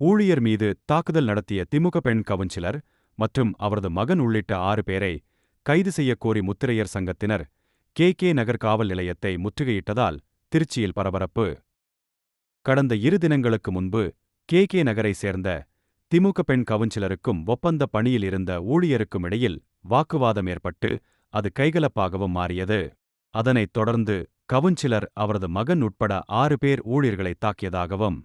ஊழியர் மீது தாக்குதல் நடத்திய திமுக பெண் கவுன்சிலர் மற்றும் அவரது மகன் உள்ளிட்ட ஆறு பேரை கைது செய்யக்கோரி முத்திரையர் சங்கத்தினர் கே. கே. நகர் காவல் நிலையத்தை முற்றுகையிட்டதால் திருச்சியில் பரபரப்பு. கடந்த இரு தினங்களுக்கு முன்பு கே. கே. நகரை சேர்ந்த திமுக பெண் கவுன்சிலருக்கும் ஒப்பந்த பணியில் இருந்த ஊழியருக்கும் இடையில் வாக்குவாதம் ஏற்பட்டு அது கைகலப்பாகவும் மாறியது. அதனைத் தொடர்ந்து கவுன்சிலர் அவரது மகன் உட்பட ஆறு பேர் ஊழியர்களை தாக்கியதாகவும்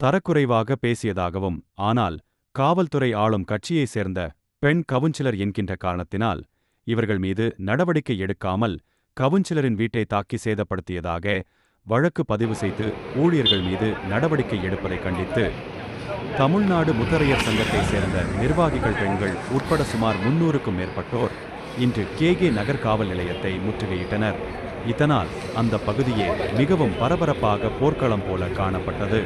தரக்குறைவாக பேசியதாகவும் ஆனால் காவல்துறை ஆளும் கட்சியைச் சேர்ந்த பெண் கவுன்சிலர் என்கின்ற காரணத்தினால் இவர்கள் மீது நடவடிக்கை எடுக்காமல் கவுன்சிலரின் வீட்டை தாக்கி சேதப்படுத்தியதாக வழக்கு பதிவு செய்து ஊழியர்கள் மீது நடவடிக்கை எடுப்பதை கண்டித்து தமிழ்நாடு முத்தரையர் சங்கத்தைச் சேர்ந்த நிர்வாகிகள் பெண்கள் உட்பட சுமார் முன்னூறுக்கும் மேற்பட்டோர் இன்று கேகே நகர் காவல் நிலையத்தை முற்றுகையிட்டனர். இதனால் அந்த பகுதியே மிகவும் பரபரப்பாக போர்க்களம் போல காணப்பட்டது.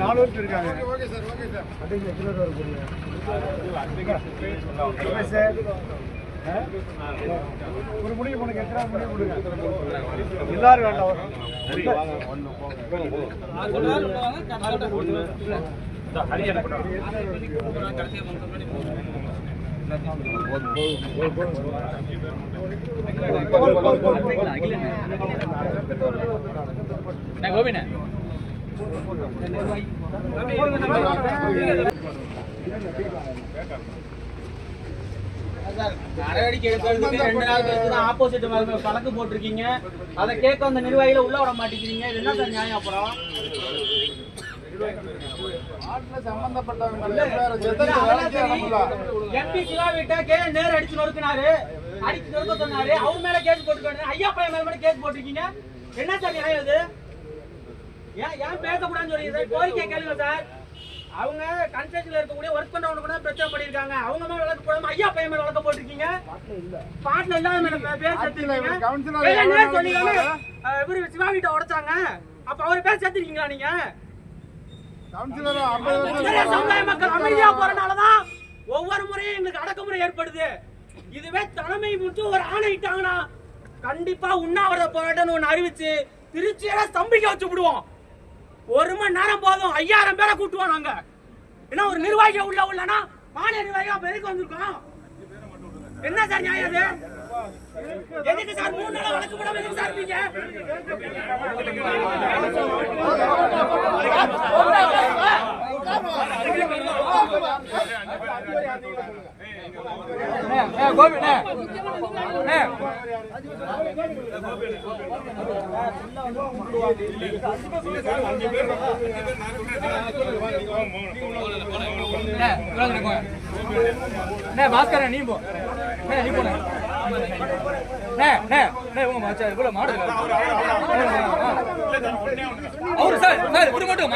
நாலு பேர் இருக்காங்க சார் ஒரு முடிவு பண்ணுங்க எத்தனை முடிவு கொடுங்க எல்லாரும் வேண்டாம் கோபின நடவடிக்கை எடுக்கிறதுக்கு ரெண்டு நாள் கழிச்சு தான் ஆப்போசிட் வழக்கு போட்டிருக்கீங்க அதை கேட்க அந்த நிர்வாகிகளை உள்ள விட மாட்டேங்கிறீங்க இது என்ன சார் நியாயம் அப்புறம் எம்பி சிவா வீட்டை கே நேரு அடிச்சு நொறுக்குனாரு. அடிச்சு நொறுக்க சொன்னாரு. அவர் மேல கேஸ் போட்டுக்காரு. ஐயா பையன் மேல மட்டும் கேஸ் போட்டிருக்கீங்க. என்ன சார் நியாயம் இது? ஏன் ஏன் பேசக்கூடாதுன்னு சொல்றீங்க சார்? கோரிக்கை கேளுங்க சார். அவங்க கன்ஸ்ட்ரக்ஷன்ல இருக்கக்கூடிய ஒர்க் பண்றவங்க கூட பிரச்சனை பண்ணிருக்காங்க அவங்க மேல வழக்கு போடாம ஐயா பையன் மேல வழக்கு போட்டிருக்கீங்க. பாட்டுல இல்லாத மேல பேர் சேர்த்துருக்கீங்க. சொன்னீங்க? இவரு சிவா வீட்டை உடைச்சாங்க. அப்ப அவர் பேர் சேர்த்திருக்கீங்களா நீங்க? மக்கள் அமைதியா போறனாலதான் ஒவ்வொரு முறையும் எங்களுக்கு அடக்குமுறை ஏற்படுது. இதுவே தலைமை மட்டும் ஒரு ஆணையிட்டாங்கன்னா கண்டிப்பா உண்ணாவிரத போராட்டம்னு ஒண்ணு அறிவிச்சு திருச்சியில ஸ்தம்பிக்க வச்சு விடுவோம். ஒரு மணி நேரம் போதும் ஐயாயிரம் பேரை கூட்டுவோம் நாங்க. ஏன்னா ஒரு நிர்வாகியா உள்ள உள்ளனா மாநில நிர்வாகியா பெருக்கு வந்திருக்கோம்? என்ன சார் நியாயம் அது? எதுக்கு சார் மூணு நாள் வழக்கு போடாம எதுக்கு சார் இருப்பீங்க பாஸ்கர நீ போ நீ போன அவரு சார் சார் இவரு மட்டும்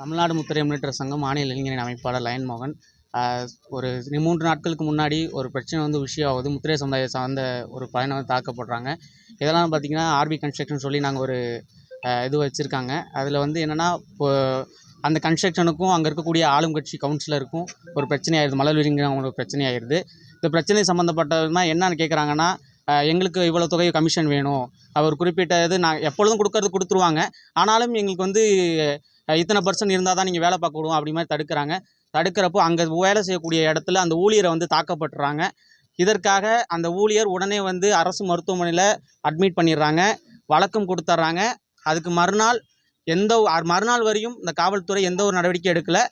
தமிழ்நாடு முத்திரை முன்னேற்ற சங்கம் மாநில இளைஞரின் அமைப்பாளர் லயன் மோகன் ஒரு மூன்று நாட்களுக்கு முன்னாடி ஒரு பிரச்சனை வந்து விஷயம் ஆகுது முத்திரை சமுதாய சார்ந்த ஒரு பயணம் வந்து தாக்கப்படுறாங்க. இதெல்லாம் பார்த்திங்கன்னா ஆர்பி கன்ஸ்ட்ரக்ஷன் சொல்லி நாங்கள் ஒரு இது வச்சுருக்காங்க. அதில் வந்து என்னென்னா இப்போ அந்த கன்ஸ்ட்ரக்ஷனுக்கும் அங்கே இருக்கக்கூடிய ஆளும் கட்சி கவுன்சிலருக்கும் ஒரு பிரச்சனை ஆயிடுது மலர்விரிங்கிறவங்களுக்கு பிரச்சனை ஆயிடுது இந்த பிரச்சனை சம்மந்தப்பட்டதுனா என்னன்னு கேட்குறாங்கன்னா எங்களுக்கு இவ்வளோ தொகை கமிஷன் வேணும். அவர் குறிப்பிட்ட இது நான் எப்பொழுதும் கொடுக்கறது கொடுத்துருவாங்க. ஆனாலும் எங்களுக்கு வந்து இத்தனை பர்சன்ட் இருந்தால் தான் நீங்கள் வேலை பார்க்க விடுவோம் அப்படி மாதிரி தடுக்கிறாங்க. தடுக்கிறப்போ அங்கே வேலை செய்யக்கூடிய இடத்துல அந்த ஊழியரை வந்து தாக்கப்பட்டுறாங்க. இதற்காக அந்த ஊழியர் உடனே வந்து அரசு மருத்துவமனையில் அட்மிட் பண்ணிடுறாங்க. வழக்கம் கொடுத்துட்றாங்க. அதுக்கு மறுநாள் எந்த மறுநாள் வரையும் இந்த காவல்துறை எந்த ஒரு நடவடிக்கை எடுக்கலை.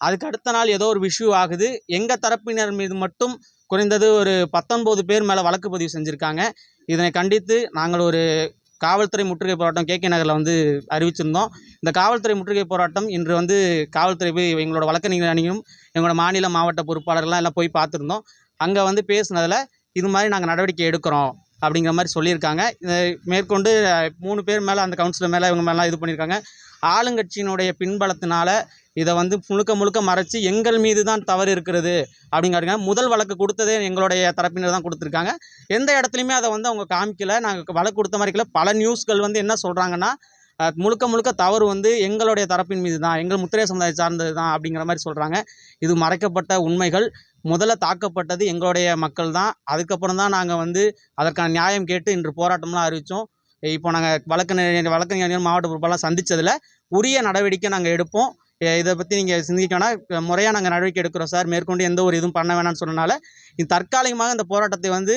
அதுக்கு அடுத்த நாள் ஏதோ ஒரு விஷயம் ஆகுது. எங்கள் தரப்பினர் மீது மட்டும் குறைந்தது ஒரு பத்தொன்பது பேர் மேலே வழக்கு பதிவு செஞ்சுருக்காங்க. இதனை கண்டித்து நாங்கள் ஒரு காவல்துறை முற்றுகை போராட்டம் கே கே நகரில் வந்து அறிவிச்சிருந்தோம். இந்த காவல்துறை முற்றுகை போராட்டம் இன்று வந்து காவல்துறை போய் எங்களோட வழக்கறிஞர் அணியும் எங்களோட மாநில மாவட்ட பொறுப்பாளர்கள்லாம் எல்லாம் போய் பார்த்துருந்தோம். அங்கே வந்து பேசுனதில் இது மாதிரி நாங்கள் நடவடிக்கை எடுக்கிறோம் அப்படிங்கிற மாதிரி சொல்லியிருக்காங்க. இதை மேற்கொண்டு மூணு பேர் மேலே அந்த கவுன்சிலர் மேலே இவங்க மேலாம் இது பண்ணியிருக்காங்க. ஆளுங்கட்சியினுடைய பின்பலத்தினால இதை வந்து முழுக்க முழுக்க மறைச்சி எங்கள் மீது தான் தவறு இருக்கிறது அப்படிங்கிறாங்க முதல் வழக்கு கொடுத்ததே எங்களுடைய தரப்பினர் தான் கொடுத்துருக்காங்க. எந்த இடத்துலையுமே அதை வந்து அவங்க காமிக்கல. நாங்கள் வழக்கு கொடுத்த மாதிரி இருக்கல. பல நியூஸ்கள் வந்து என்ன சொல்கிறாங்கன்னா முழுக்க முழுக்க தவறு வந்து எங்களுடைய தரப்பின் மீது தான் எங்கள் முத்திரை சமுதாயம் சார்ந்தது தான் அப்படிங்கிற மாதிரி சொல்கிறாங்க இது மறைக்கப்பட்ட உண்மைகள். முதல்ல தாக்கப்பட்டது எங்களுடைய மக்கள் தான். அதுக்கப்புறம் தான் நாங்கள் வந்து அதற்கான நியாயம் கேட்டு இன்று போராட்டம்லாம் அறிவித்தோம் இப்போ நாங்கள் வழக்கு வழக்கறிஞர் மாவட்ட பொறுப்பெல்லாம் சந்தித்ததில் உரிய நடவடிக்கை நாங்கள் எடுப்போம். இதை பற்றி நீங்கள் சிந்திக்கணும்னா முறையாக நாங்கள் நடவடிக்கை எடுக்கிறோம் சார். மேற்கொண்டு எந்த ஒரு இதுவும் பண்ண வேணாம்னு சொன்னனால இது தற்காலிகமாக இந்த போராட்டத்தை வந்து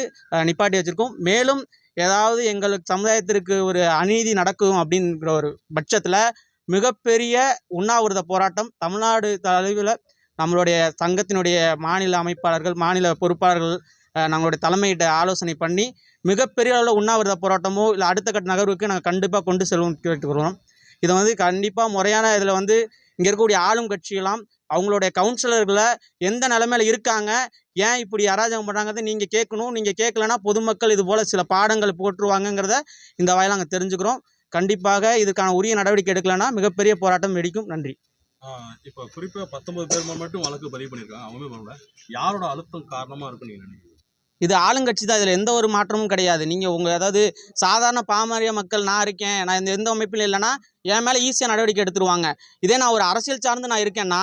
நிப்பாட்டி வச்சுருக்கோம். மேலும் ஏதாவது எங்களுக்கு சமுதாயத்திற்கு ஒரு அநீதி நடக்கும் அப்படிங்கிற ஒரு பட்சத்தில் மிகப்பெரிய உண்ணாவிரத போராட்டம் தமிழ்நாடு அளவில் நம்மளுடைய சங்கத்தினுடைய மாநில அமைப்பாளர்கள் மாநில பொறுப்பாளர்கள் நம்மளுடைய தலைமையிட்ட ஆலோசனை பண்ணி மிகப்பெரிய அளவில் உண்ணாவிரத போராட்டமோ இல்லை அடுத்த கட்ட நகர்வுக்கு நாங்கள் கண்டிப்பாக கொண்டு செல்வோம் கேட்டுக்கிறோம் இதை வந்து கண்டிப்பாக முறையான இதில் வந்து இங்கே இருக்கக்கூடிய ஆளும் கட்சியெல்லாம் அவங்களுடைய கவுன்சிலர்களை எந்த நிலைமையில இருக்காங்க? ஏன் இப்படி அராஜகம் பண்ணுறாங்கிறத நீங்கள் கேட்கணும். நீங்கள் கேட்கலன்னா பொதுமக்கள் இது போல் சில பாடங்கள் போட்டுருவாங்கங்கிறத இந்த வாயில் நாங்கள் தெரிஞ்சுக்கிறோம். கண்டிப்பாக இதுக்கான உரிய நடவடிக்கை எடுக்கலைன்னா மிகப்பெரிய போராட்டம் வெடிக்கும். நன்றி. இப்போ குறிப்பாக பத்தொன்பது பேர் மட்டும் வழக்கு பதிவு பண்ணியிருக்காங்க. அவங்க யாரோட அழுத்தம் காரணமாக இருக்கும் நீங்க நினைக்கிறீங்க? இது ஆளுங்கட்சி தான் இதில் எந்த ஒரு மாற்றமும் கிடையாது. நீங்கள் உங்கள் அதாவது சாதாரண பாமரிய மக்கள் நான் இருக்கேன் நான் இந்த எந்த அமைப்பிலும் இல்லைன்னா என் மேலே ஈஸியாக நடவடிக்கை எடுத்துருவாங்க. இதே நான் ஒரு அரசியல் சார்ந்து நான் இருக்கேன்னா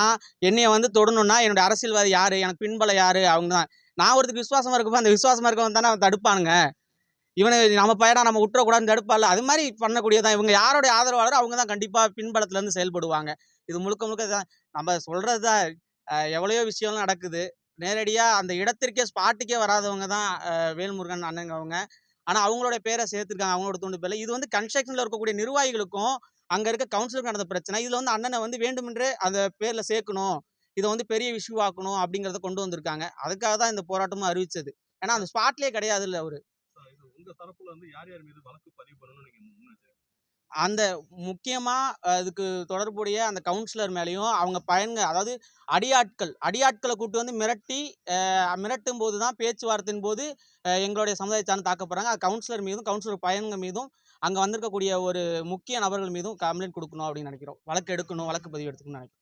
என்னையை வந்து தொடணும்னா என்னுடைய அரசியல்வாதி யார் எனக்கு பின்பலம் யார் அவங்க தான். நான் ஒருத்தருக்கு விசுவாசமாக இருக்கப்போ அந்த விசுவாசமாக இருக்கவன் தானே அவன் தடுப்பானுங்க. இவனை நம்ம பையனா நம்ம விட்டுறக்கூடாதுன்னு தடுப்பால அது மாதிரி பண்ணக்கூடியதான். இவங்க யாருடைய ஆதரவாளர் அவங்க தான் கண்டிப்பாக பின்பலத்துலேருந்து செயல்படுவாங்க. இது முழுக்க முழுக்க தான் நம்ம சொல்கிறது தான் எவ்வளையோ விஷயம்லாம் நடக்குது. நேரடியாக அந்த இடத்திற்கே ஸ்பாட்டுக்கே வராதவங்க தான் வேல்முருகன் அண்ணங்க அவங்க. ஆனால் அவங்களோட பேரை சேர்த்துருக்காங்க அவங்களோட தூண்டு பேரில். இது வந்து கன்ஸ்ட்ரக்ஷனில் இருக்கக்கூடிய நிர்வாகிகளுக்கும் அங்கே இருக்க கவுன்சிலருக்கு நடந்த பிரச்சனை. இதில் வந்து அண்ணனை வந்து வேண்டுமென்றே அந்த பேரில் சேர்க்கணும் இதை வந்து பெரிய இஷ்யூ ஆக்கணும் அப்படிங்கிறத கொண்டு வந்திருக்காங்க. அதுக்காக தான் இந்த போராட்டமும் அறிவிச்சது. ஏன்னா அந்த ஸ்பாட்லேயே கிடையாது இல்லை அவர் உங்கள் தரப்புல யார் யார் மீது வழக்கு பதிவு பண்ணணும்னு நீங்கள் அந்த முக்கியமாக அதுக்கு தொடர்புடைய அந்த கவுன்சிலர் மேலேயும் அவங்க பயன்க அதாவது அடியாட்கள் அடியாட்களை கூட்டு வந்து மிரட்டி மிரட்டும் போது தான் பேச்சுவார்த்தையின் போது அஹ், எங்களுடைய சமுதாயத்தான தாக்கப்படுறாங்க. அது கவுன்சிலர் மீதும் கவுன்சிலர் பயன்கள் மீதும் அங்கே வந்திருக்கக்கூடிய ஒரு முக்கிய நபர்கள் மீதும் கம்ப்ளைண்ட் கொடுக்கணும் அப்படின்னு நினைக்கிறோம். வழக்கு எடுக்கணும் வழக்கு பதிவு எடுத்துக்கணும்னு நினைக்கிறோம்.